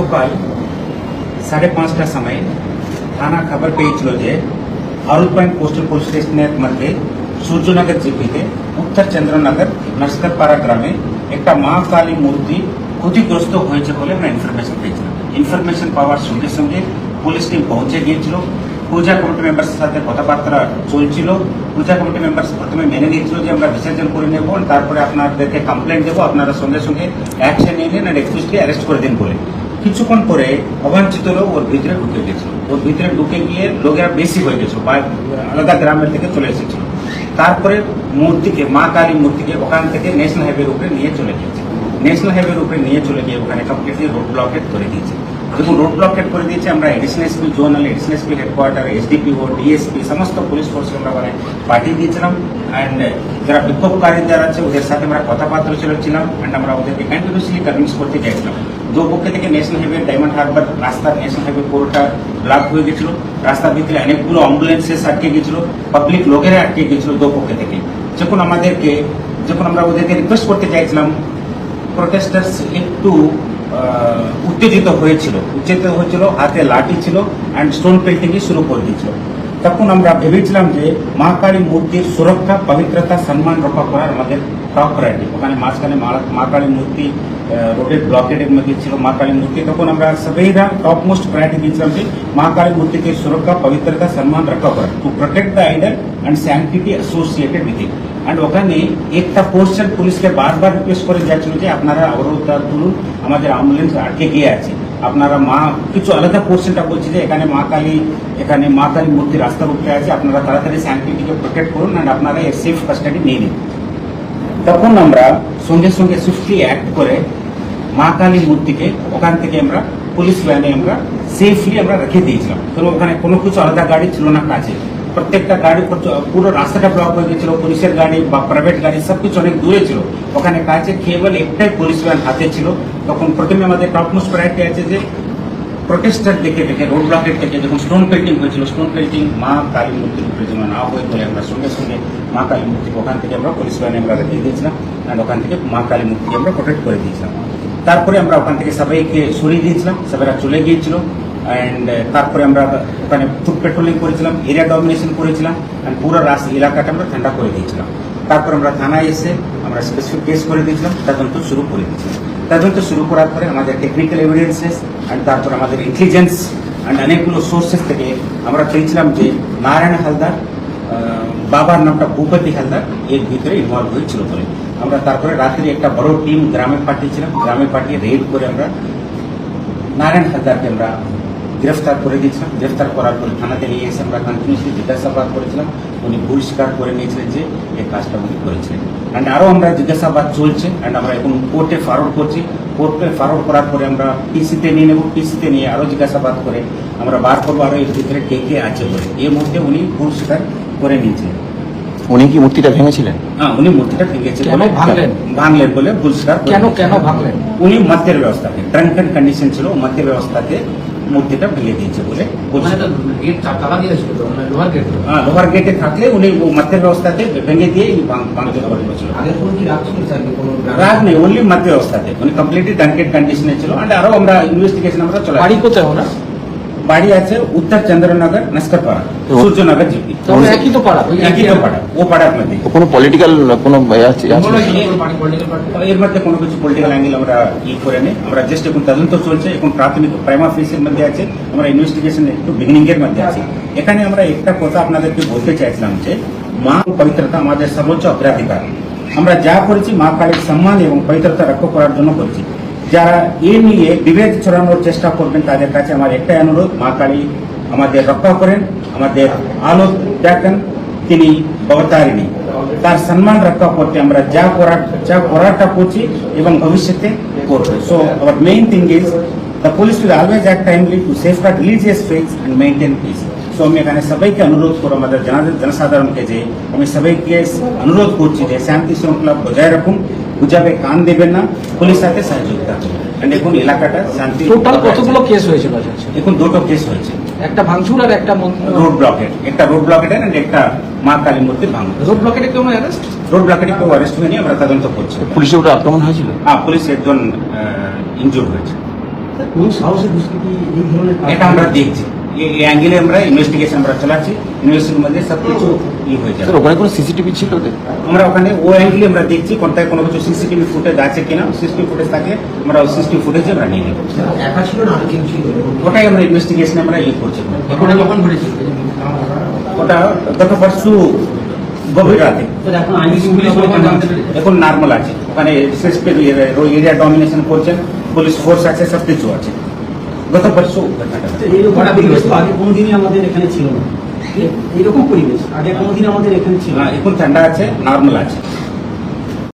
গতকাল সাড়ে পাঁচটার সময় থানা খবর পেয়েছিল যে পয়েন্ট পোস্টাল পুলিশ স্টেশনের মধ্যে সূর্যনগর জিপিতে উত্তর চন্দ্রনগর নস্করপাড়া গ্রামে একটা মা কালী মূর্তি ক্ষতিগ্রস্ত হয়েছে বলে আমরা ইনফরমেশন পেয়েছিলাম। ইনফরমেশন পাওয়ার সঙ্গে সঙ্গে পুলিশ টিম পৌঁছে গিয়েছিল। পূজা কমিটি মেম্বার্সের সাথে কথাবার্তা চলছিল। পূজা কমিটি মেম্বার্স প্রথমে মেনে নিয়েছিল যে আমরা বিসর্জন করে নেব, তারপরে আপনাদেরকে কমপ্লেন দেবো, আপনারা সঙ্গে সঙ্গে অ্যাকশন নিয়ে নিন আর এক্সপ্রেসলি অ্যারেস্ট করে দিন বলে। কিছুক্ষণ পরে অবাঞ্ছিত লোক ওর ভিতরে ঢুকে গেছিল। ওর ভিতরে ঢুকে গিয়ে লোকেরা বেশি হয়ে গেছিল আলাদা গ্রামের থেকে চলে এসেছিল। তারপরে মূর্তিকে, মা কালী মূর্তিকে ওখান থেকে ন্যাশনাল হাইওয়ের উপরে নিয়ে চলে গিয়েছে। ন্যাশনাল হাইওয়ের উপরে নিয়ে চলে গিয়ে ওখানে কমপ্লিটলি রোড ব্লকেট করে দিয়েছে। দেখুন রোড ব্লকেট করে দিয়েছে আমরা additional SP zonal additional SP headquarter SDPO DSP সমস্ত পুলিশ ফোর্সকে আমরা ওখানে পাঠিয়ে দিয়েছিলাম। অ্যান্ড যারা বিক্ষোভকারী যারা আছে, ওদের সাথে আমরা কথাবার্তা চলেছিলাম অ্যান্ড আমরা ওদেরকে কন্টিনিউসলি কনভিন্স করতে চাইছিলাম দু পক্ষ থেকে ন্যাশনাল হাইওয়ে ডায়মন্ড হারবার রাস্তা ন্যাশনাল হাইওয়ে পুরোটা ব্লক হয়ে গেছিল। রাস্তার ভিতরে অনেকগুলো অ্যাম্বুলেন্সেস আটকে গেছিল পাবলিক লোকেরা আটকে গেছিল দু পক্ষ থেকে। যখন আমাদেরকে, যখন আমরা ওদেরকে রিকোয়েস্ট করতে চাইছিলাম প্রোটেস্টার্স একটু উত্তেজিত হয়েছিল। উত্তেজিত হয়েছিল, হাতে লাঠি ছিল অ্যান্ড স্টোন পেল্টিং শুরু করে দিয়েছিল। তখন আমরা ভেবেছিলাম যে মা কালী মূর্তির সুরক্ষা, পবিত্রতা, সম্মান রক্ষা করার আমাদের টপ প্রায়োরিটি ওখানে মাঝখানে মা- কালী মূর্তি রোডের ব্লকেটের মধ্যে ছিল মা কালী মূর্তি। তখন আমরা সবাইরা টপ মোস্ট প্রায়োরিটি দিয়েছিলাম যে মা কালী মূর্তিকে সুরক্ষা, পবিত্রতা, সম্মান রক্ষা করা to protect the idol and sanctity associated with it and ওখানে একটা পোর্শন পুলিশকে বারবার রিকোয়েস্ট করে যাচ্ছিল যে আপনারা অবরোধটা তুলুন আমাদের অ্যাম্বুলেন্স আটকে গিয়ে আছে। আপনারা মা, কিছু আলাদা পোর্শনটা বলছে যে এখানে মা কালী এখানে মা কালী মূর্তি রাস্তার উপরে আছে। আপনারা তাড়াতাড়ি স্যাংটিটিকে প্রোটেক্ট করুন অ্যান্ড আপনারা এর সেফ কাস্টাডি নিয়ে নিন। তখন আমরা সঙ্গে সঙ্গে সুইফটলি অ্যাক্ট করে মা কালী মূর্তিকে, ওখান থেকে আমরা পুলিশ ভ্যানে আমরা সেফলি আমরা রেখে দিয়েছিলাম। কারণ ওখানে কোনো কিছু আলাদা গাড়ি ছিল না কাছে প্রত্যেকটা গাড়ি পুরো- পুরো রাস্তাটা ব্লক হয়ে গেছিল, পুলিশের গাড়ি বা প্রাইভেট গাড়ি সব কিছু অনেক দূরে ছিল। ওখানে কাছে কেবল একটাই পুলিশ ভ্যান হাতে ছিল। তখন প্রথমে আমাদের টপমোস্ট প্রায়োরিটি আছে যে প্রোটেস্টার দেখে দেখে রোড ব্লকের থেকে যখন স্টোন পেল্টিং হয়েছিল স্টোন পেল্টিং মা কালী মূর্তির উপরে যেন না হয়ে বলে আমরা সঙ্গে সঙ্গে মা কালী মূর্তিকে ওখান থেকে আমরা পুলিশ ভ্যানে আমরা রেখে দিয়েছিলাম আর ওখান থেকে মা কালী মূর্তিকে আমরা প্রোটেক্ট করে দিয়েছিলাম। তারপরে আমরা ওখান থেকে সবাইকে সরিয়ে দিয়েছিলাম, সবাইরা চলে গিয়েছিল অ্যান্ড তারপরে আমরা ওখানে ফুড পেট্রোলিং করেছিলাম এরিয়া ডমিনেশন করেছিলাম অ্যান্ড পুরো রাস্তা এলাকাটা আমরা ঠান্ডা করে দিয়েছিলাম। তারপর আমরা থানায় এসে আমরা স্পেসিফিক কেস করে দিয়েছিলাম তদন্ত শুরু করে দিয়েছিলাম। তদন্ত শুরু করার পরে আমাদের টেকনিক্যাল এভিডেন্সেস অ্যান্ড তারপর আমাদের ইন্টেলিজেন্স অ্যান্ড অনেকগুলো সোর্সেস থেকে আমরা পেয়েছিলাম যে নারায়ণ হালদার বাবার নামটা ভূপতি হালদার, এর ভিতরে ইনভলভ হয়েছিল বলে। আমরা তারপরে রাত্রি একটা বড় টিম গ্রামে পাঠিয়েছিলাম। গ্রামে পাঠিয়ে রেড করে আমরা নারায়ণ হালদারকে আমরা গ্রেফতার করে দিয়েছিলাম গ্রেফতার করার পরে থানাতে নিয়ে এসে আমরা কন্টিনিউসলি জিজ্ঞাসাবাদ করেছিলাম। উনি ভুল স্বীকার করে নিয়েছিলেন যে এই কাজটা উনি করেছিলেন। অ্যান্ড আরও আমরা জিজ্ঞাসাবাদ চলছে। অ্যান্ড আমরা এখন কোর্টে ফরওয়ার্ড করছি। কোর্টে ফরওয়ার্ড করার পরে আমরা পিসিতে নিয়ে নেব। পিসিতে নিয়ে আরও জিজ্ঞাসাবাদ করে আমরা বার করব আরও এর ভিতরে কে কে আছে বলে। এই মুহূর্তে উনি ভুল স্বীকার করে নিয়েছিলেন। উনি কি মূর্তিটা ভেঙেছিলেন? হ্যাঁ উনি মূর্তিটা ভেঙেছিলেন কেন ভাঙলেন? ভাঙলেন বলে ভুল স্বীকার কেন কেন ভাঙলেন? উনি মধ্যের ব্যবস্থাতে ড্রাঙ্কেন কন্ডিশন ছিল মধ্যের ব্যবস্থাতে মূর্তিটা ভেঙে দিয়েছে বলে মানে লোহার গেট হ্যাঁ, লোহার গেটে থাকলে উনি ও ব্যবস্থাতে ভেঙে দিয়ে ভাঙতে কোনো রাগ নেই ওনলি মাধ্য ব্যবস্থাতে। উনি কমপ্লিটলি ডানকেট কন্ডিশনে ছিল। And আরও আমরা ইনভেস্টিগেশন আমরা চলে বাড়ি কোথায় ওনার? বাড়ি আছে উত্তর চন্দ্রনগর নস্করপাড়া সূর্যনগর জিপি। একই তো পাড়া একই তো পাড়া ও পাড়ার মধ্যে। কোনো পলিটিক্যাল কোনো ইয়ে আছে? আছে? কোনো কি কোনো পার্টি পলিটিক্যাল পার্টি এর মধ্যে কোনো কিছু পলিটিক্যাল অ্যাঙ্গেল আমরা ই করে নেই। আমরা জাস্ট এখন তদন্ত চলছে এখন প্রাথমিক প্রাইমা ফেসের মধ্যে আছে আমরা ইনভেস্টিগেশন একটু বিগিনিং এর মধ্যে আছি। এখানে আমরা একটা কথা আপনাদেরকে বলতে চাইছিলাম যে মা পবিত্রতা আমাদের সর্বোচ্চ অগ্রাধিকার। আমরা যা করেছি মা কালীর সম্মান এবং পবিত্রতা রক্ষা করার জন্য করেছি। যারা এ নিয়ে বিভেদ ছড়ানোর চেষ্টা করবেন তাদের কাছে আমার একটাই অনুরোধ মা কালী আমাদের রক্ষা করেন আমাদের আলো দেখেন তিনি অবতারিণী। তার সম্মান রক্ষা করতে আমরা যা করার যা করারটা করছি এবং ভবিষ্যতে করব। So our main thing is the police will always act timely to safeguard religious faiths and maintain peace so আমি এখানে সবাইকে অনুরোধ করব আমাদের জনা- জনসাধারণকে যে আমি সবাইকে অনুরোধ করছি যে শান্তি শৃঙ্খলা বজায় রাখুন গুজাবে কান দেবেন না পুলিশ সাথে সহযোগিতা করুন। And এখন এলাকাটা শান্তি টোটাল কতগুলো কেস হয়েছিল আচ্ছা এখন দুটো কেস হয়েছে। একটা ভাঙচুর আর একটা রোড ব্লকেট একটা রোড ব্লকেট এন্ড একটা মা কালী মূর্তির ভাঙন রোড ব্লকেটে কেউ অ্যারেস্ট রোড ব্লকেটে কেউ অ্যারেস্ট হয়নি আমরা তদন্ত করছি। পুলিশে ওটা আক্রমণ হয়েছিল? হ্যাঁ পুলিশ একজন ইনজোর হয়েছে। কোন সাহসে দুষ্কৃতি এই ধরনের এটা আমরা দেখছি। এই অ্যাঙ্গেলে আমরা ইনভেস্টিগেশন আমরা চালাচ্ছি ইনভেস্টিগেশনের মধ্যে সব কিছু ই হয়ে যাবে ওখানে কোনো সিসিটিভি ছিল আমরা ওখানে ও অ্যাঙ্গেলে আমরা দেখছি কোনটায় কোনো কিছু সিসিটিভি ফুটেজ আছে কিনা সিসিটিভি ফুটেজ থাকে আমরা ওই সিসিটিভি ফুটেজ আমরা নিয়ে নেব। একা ছিল না আর কেউ ছিল? ওটাই আমরা ইনভেস্টিগেশনে আমরা ইয়ে করছি। ঘটনা যখন ঘটেছিল? ওটা গত পরশু গভীর রাতে? এখন নর্মাল আছে। ওখানে এরিয়া ডমিনেশন করছেন পুলিশ ফোর্স আছে সব কিছু আছে। গত পরশু ঘটনাটা। এইরকম পরিবেশ তো আগে কোনোদিনই আমাদের এখানে ছিল না। এইরকম পরিবেশ আগে কোনোদিন আমাদের এখানে ছিল না। হ্যাঁ, এখন ঠান্ডা আছে নর্মাল আছে।